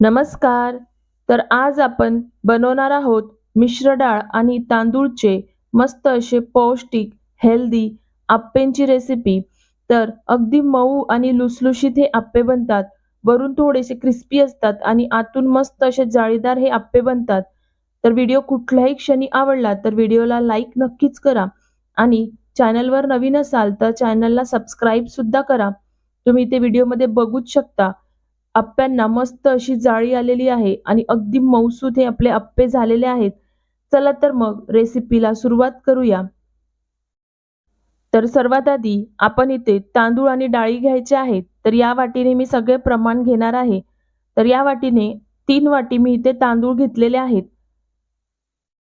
नमस्कार. तर आज आपण बनवणार आहोत मिश्र डाळ आणि तांदूळचे मस्त असे पौष्टिक हेल्दी आप्पेंची रेसिपी तर अगदी मऊ आणि लुसलुशीत हे आप्पे बनतात. वरून थोडेसे क्रिस्पी असतात आणि आतून मस्त असे जाळीदार हे आप्पे बनतात. तर व्हिडिओ कुठल्याही क्षणी आवडला तर व्हिडिओला लाईक नक्कीच करा आणि चॅनलवर नवीन असाल तर चॅनलला सबस्क्राईबसुद्धा करा. तुम्ही ते व्हिडिओमध्ये बघूच शकता. आप्प्यांना मस्त अशी जाळी आलेली आहे आणि अगदी मौसूद हे आपले आप्पे झालेले आहेत. चला तर मग रेसिपीला सुरुवात करूया. तर सर्वात आधी आपण इथे तांदूळ आणि डाळी घ्यायचे आहेत. तर या वाटीने मी सगळे प्रमाण घेणार आहे. तर या वाटीने तीन वाटी मी इथे तांदूळ घेतलेले आहेत.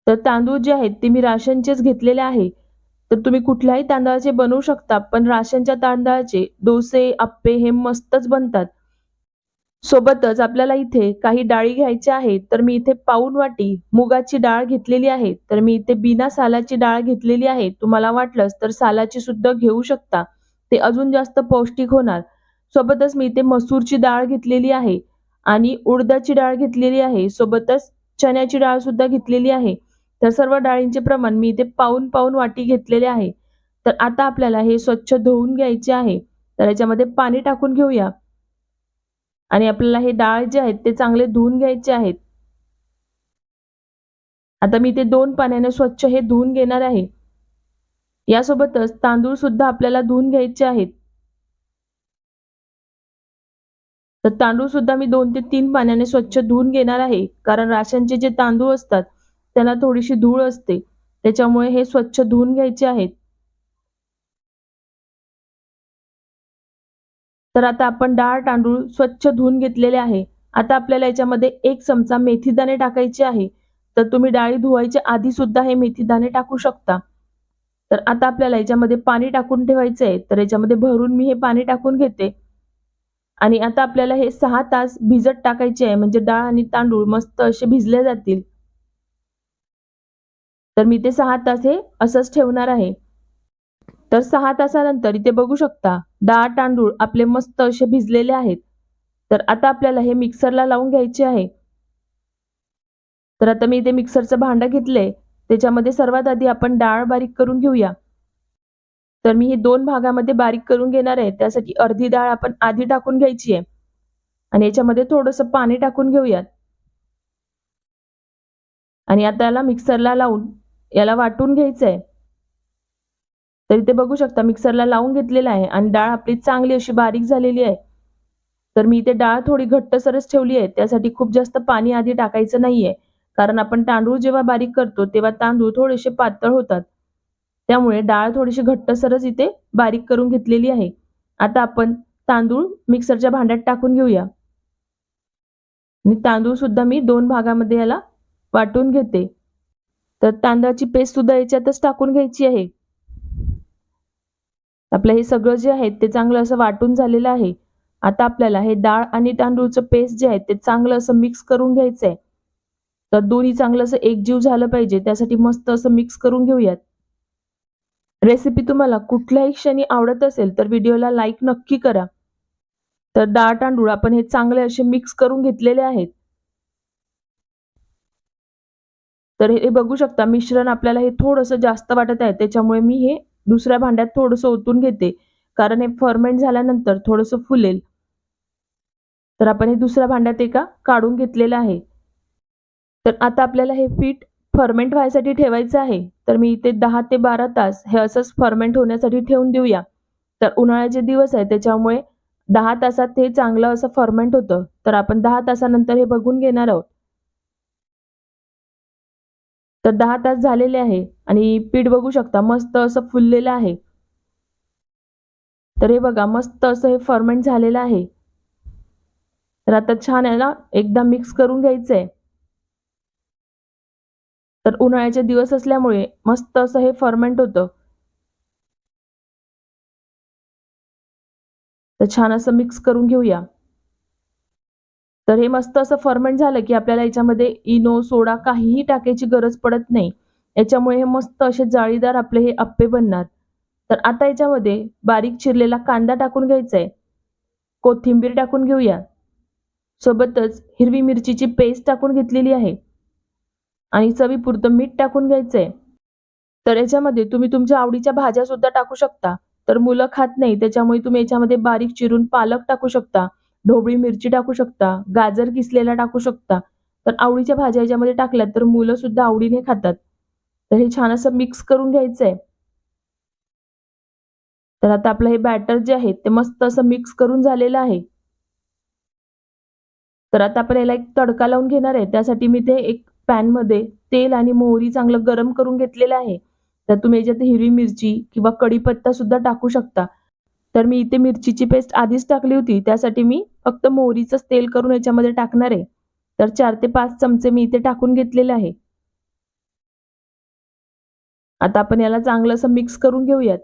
तर तांदूळ जे आहेत ते मी राशनचेच घेतलेले आहे. तर तुम्ही कुठल्याही तांदळाचे बनवू शकता पण राशनच्या तांदळाचे डोसे आप्पे हे मस्तच बनतात. सोबतच आपल्याला इथे काही डाळी घ्यायच्या आहेत तर मी इथे पाऊन वाटी मुगाची डाळ घेतलेली आहे. तर मी इथे बिना सालाची डाळ घेतलेली आहे. तुम्हाला वाटलंच तर सालाची सुद्धा घेऊ शकता. ते अजून जास्त पौष्टिक होणार. सोबतच मी इथे मसूरची डाळ घेतलेली आहे आणि उडदाची डाळ घेतलेली आहे. सोबतच चण्याची डाळ सुद्धा घेतलेली आहे. तर सर्व डाळींचे प्रमाण मी इथे पाऊन पाऊन वाटी घेतलेले आहे. तर आता आपल्याला हे स्वच्छ धुवून घ्यायचे आहे. तर याच्यामध्ये पाणी टाकून घेऊया. आणि आपल्याला हे डाळ जे आहेत ते चांगले धुवून घ्यायचे आहेत. आता मी ते दोन पाण्याने स्वच्छ हे धुवून घेणार आहे. यासोबतच तांदूळ सुद्धा आपल्याला धुवून घ्यायचे आहेत. तर तांदूळ सुद्धा मी दोन ते तीन पाण्याने स्वच्छ धुवून घेणार आहे. कारण राशनचे जे तांदूळ असतात त्याला थोडीशी धूळ असते. त्याच्यामुळे हे स्वच्छ धुवून घ्यायचे आहेत. तर आता आपण डाळ तांदूळ स्वच्छ धुवून घेतलेले आहे. आता आपल्याला याच्यामध्ये एक चमचा मेथीदाणे टाकायचे आहे. तर तुम्ही डाळी धुवायच्या आधी सुद्धा हे मेथीदाणे टाकू शकता. तर आता आपल्याला याच्यामध्ये पाणी टाकून ठेवायचं आहे तर याच्यामध्ये भरून मी हे पाणी टाकून घेते. आणि आता आपल्याला हे सहा तास भिजत टाकायचे आहे. म्हणजे डाळ आणि तांदूळ मस्त असे भिजले जातील. तर मी ते सहा तास हे असंच ठेवणार आहे. तर सहा तासानंतर इथे बघू शकता डाळ तांदूळ आपले मस्त असे भिजलेले आहेत. तर आता आपल्याला हे मिक्सरला लावून घ्यायचे आहे. तर आता मी इथे मिक्सरचं भांडं घेतलंय. त्याच्यामध्ये सर्वात आधी आपण डाळ बारीक करून घेऊया. तर मी हे दोन भागामध्ये बारीक करून घेणार आहे. त्यासाठी अर्धी डाळ आपण आधी टाकून घ्यायची आहे. आणि याच्यामध्ये थोडंसं पाणी टाकून घेऊयात. आणि आता याला मिक्सरला लावून याला वाटून घ्यायचं आहे तर इथे बघू शकता. मिक्सरला लावून घेतलेला आहे आणि डाळ आपली चांगली अशी बारीक झालेली आहे. तर मी इथे डाळ थोडी घट्टसरच ठेवली आहे. त्यासाठी खूप जास्त पाणी आधी टाकायचं नाहीये. कारण आपण तांदूळ जेव्हा बारीक करतो तेव्हा तांदूळ थोडेसे पातळ होतात. त्यामुळे डाळ थोडीशी घट्टसरच इथे बारीक करून घेतलेली आहे. आता आपण तांदूळ मिक्सरच्या भांड्यात टाकून घेऊया. आणि तांदूळ सुद्धा मी दोन भागामध्ये याला वाटून घेते. तर तांदळाची पेस्ट सुद्धा याच्यातच टाकून घ्यायची आहे. आपलं हे सगळं जे आहे ते चांगलं असं वाटून झालेलं आहे. आता आपल्याला हे डाळ आणि तांदूळचं पेस्ट जे आहे ते चांगलं असं मिक्स करून घ्यायचं आहे तर दोन्ही चांगलं असं एकजीव झालं पाहिजे त्यासाठी मस्त असं मिक्स करून घेऊयात. रेसिपी तुम्हाला कुठल्याही क्षणी आवडत असेल तर व्हिडिओला लाईक नक्की करा. तर डाळ तांदूळ आपण हे चांगले असे मिक्स करून घेतलेले आहेत. तर हे बघू शकता मिश्रण आपल्याला हे थोडंसं जास्त वाटत आहे त्याच्यामुळे मी हे दुसऱ्या भांड्यात थोडंसं ओतून घेते. कारण हे फर्मेंट झाल्यानंतर थोडंसं फुलेल. तर आपण हे दुसऱ्या भांड्यात एका काढून घेतलेलं आहे. तर आता आपल्याला हे पीठ फर्मेंट व्हायसाठी ठेवायचं आहे. तर मी इथे दहा ते बारा तास हे असंच फर्मेंट होण्यासाठी ठेवून देऊया. तर उन्हाळ्याचे दिवस आहे त्याच्यामुळे दहा तासात हे चांगलं असं फर्मेंट होतं. तर आपण दहा तासानंतर हे बघून घेणार आहोत. तर दहा तास झालेले आहे आणि पीठ बघू शकता मस्त असं फुललेलं आहे. तर हे बघा मस्त असं हे फर्मेंट झालेलं आहे. तर आता छान आहे ना एकदा मिक्स करून घ्यायचं आहे तर उन्हाळ्याचे दिवस असल्यामुळे मस्त असं हे फर्मेंट होतं. तर छान असं मिक्स करून घेऊया. तर हे मस्त असं फर्मेंट झालं की आपल्याला याच्यामध्ये इनो सोडा काहीही टाकायची गरज पडत नाही. याच्यामुळे हे मस्त असे जाळीदार आपले हे अप्पे बनणार. तर आता याच्यामध्ये बारीक चिरलेला कांदा टाकून घ्यायचा आहे कोथिंबीर टाकून घेऊया. सोबतच हिरवी मिरचीची पेस्ट टाकून घेतलेली आहे. आणि चवीपुरतं मीठ टाकून घ्यायचं आहे तर याच्यामध्ये तुम्ही तुमच्या आवडीच्या भाज्या सुद्धा टाकू शकता. तर मुलं खात नाही त्याच्यामुळे तुम्ही याच्यामध्ये बारीक चिरून पालक टाकू शकता. ढोबळी मिरची टाकू शकता गाजर किसलेला टाकू शकता. तर आवडीच्या भाज्या याच्यामध्ये टाकल्यात तर मुलं सुद्धा आवडीने खातात. तर हे छान असं मिक्स करून घ्यायचंय. तर आता आपलं हे बॅटर जे आहे ते मस्त असं मिक्स करून झालेलं आहे. तर आता आपण याला एक तडका लावून घेणार आहे. त्यासाठी मी ते एक पॅनमध्ये तेल आणि मोहरी चांगलं गरम करून घेतलेलं आहे. तर तुम्ही याच्यात हिरवी मिरची किंवा कढीपत्ता सुद्धा टाकू शकता. तर मी इथे मिरचीची पेस्ट आधीच टाकली होती. त्यासाठी मी फक्त मोहरीचंच तेल करून याच्यामध्ये टाकणार आहे. तर चार ते पाच चमचे मी इथे टाकून घेतलेले आहे. आता आपण याला चांगलं असं मिक्स करून घेऊयात.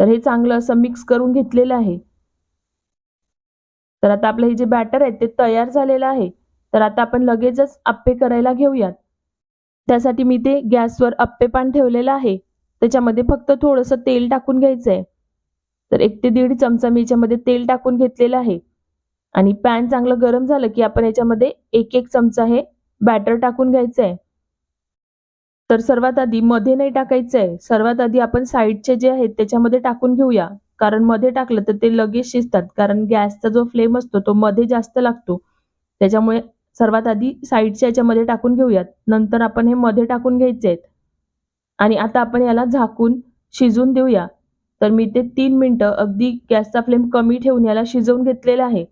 तर हे चांगलं असं मिक्स करून घेतलेलं आहे. तर आता आपलं हे जे बॅटर आहे ते तयार झालेलं आहे. तर आता आपण लगेचच आप्पे करायला घेऊयात. त्यासाठी मी ते गॅसवर अप्पेपान ठेवलेलं आहे. त्याच्यामध्ये फक्त थोडंसं तेल टाकून घ्यायचं आहे तर एक ते दीड चमचा मी याच्यामध्ये तेल टाकून घेतलेलं आहे. आणि पॅन चांगलं गरम झालं की आपण याच्यामध्ये एक एक चमचा हे बॅटर टाकून घ्यायचं आहे तर सर्वात आधी मध्ये नाही टाकायचं आहे सर्वात आधी आपण साईडचे जे आहेत त्याच्यामध्ये टाकून घेऊया. कारण मध्ये टाकलं तर ते लगेच शिजतात. कारण गॅसचा जो फ्लेम असतो तो मध्ये जास्त लागतो. त्याच्यामुळे सर्वात आधी साईडच्या याच्यामध्ये टाकून घेऊयात. नंतर आपण हे मध्ये टाकून घ्यायचे आहेत. आणि आता आपण याला झाकून शिजून देऊया. तर मी ते तीन मिनटं अगदी गॅसचा फ्लेम कमी ठेवून याला शिजवून घेतलेलं आहे.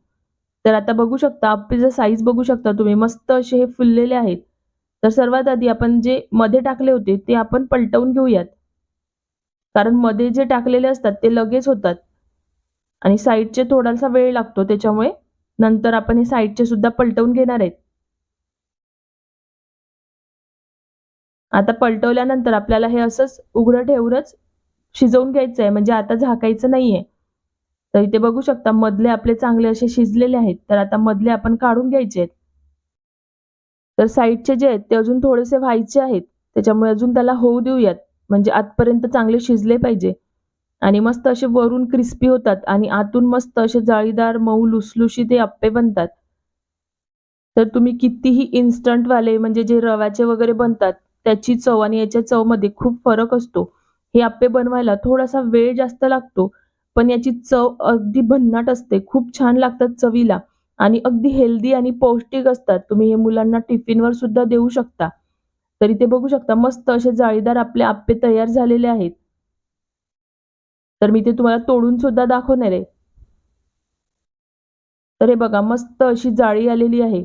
तर आता बघू शकता आप्पेचं साईज बघू शकता तुम्ही मस्त असे हे फुललेले आहेत. तर सर्वात आधी आपण जे मध्ये टाकले होते ते आपण पलटवून घेऊयात. कारण मध्ये जे टाकलेले असतात ते लगेच होतात. आणि साईडचे थोडासा वेळ लागतो त्याच्यामुळे नंतर आपण हे साईडचे सुद्धा पलटवून घेणार आहेत. आता पलटवल्यानंतर आपल्याला हे असंच उघडं ठेवूनच शिजवून घ्यायचं आहे म्हणजे आता झाकायचं नाहीये. तर इथे बघू शकता मधले आपले चांगले असे शिजलेले आहेत तर आता मधले आपण काढून घ्यायचे आहेत. तर साईडचे जे आहेत ते अजून थोडेसे व्हायचे आहेत त्याच्यामुळे अजून त्याला होऊ देऊयात. म्हणजे आतपर्यंत चांगले शिजले पाहिजे. आणि मस्त असे वरून क्रिस्पी होतात आणि आतून मस्त असे जाळीदार मऊ लुसलुशी ते आप्पे बनतात. तर तुम्ही कितीही इन्स्टंटवाले म्हणजे जे रव्याचे वगैरे बनतात त्याची चव आणि याच्या चवमध्ये खूप फरक असतो. हे आप्पे बनवायला थोडासा वेळ जास्त लागतो पण याची चव अगदी भन्नाट असते. खूप छान लागतात चवीला आणि अगदी हेल्दी आणि पौष्टिक असतात. तुम्ही हे मुलांना टिफिनवर सुद्धा देऊ शकता. तरी ते बघू शकता मस्त असे जाळीदार आपले आप्पे तयार झालेले आहेत. तर मी ते तुम्हाला तोडून सुद्धा दाखवणार आहे. तर हे बघा मस्त अशी जाळी आलेली आहे.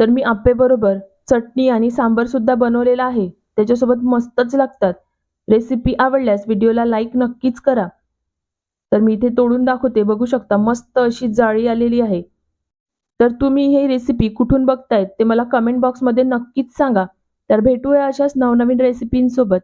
तर मी आप्पेबरोबर चटणी आणि सांबर सुद्धा बनवलेला आहे. त्याच्यासोबत मस्तच लागतात. रेसिपी आवडल्यास व्हिडिओला लाईक नक्कीच करा. तर मी इथे तोडून दाखवते. बघू शकता मस्त अशी जाळी आलेली आहे. तर तुम्ही हे रेसिपी कुठून बघतायत ते मला कमेंट बॉक्समध्ये नक्कीच सांगा. तर भेटूया अशाच नवनवीन रेसिपींसोबत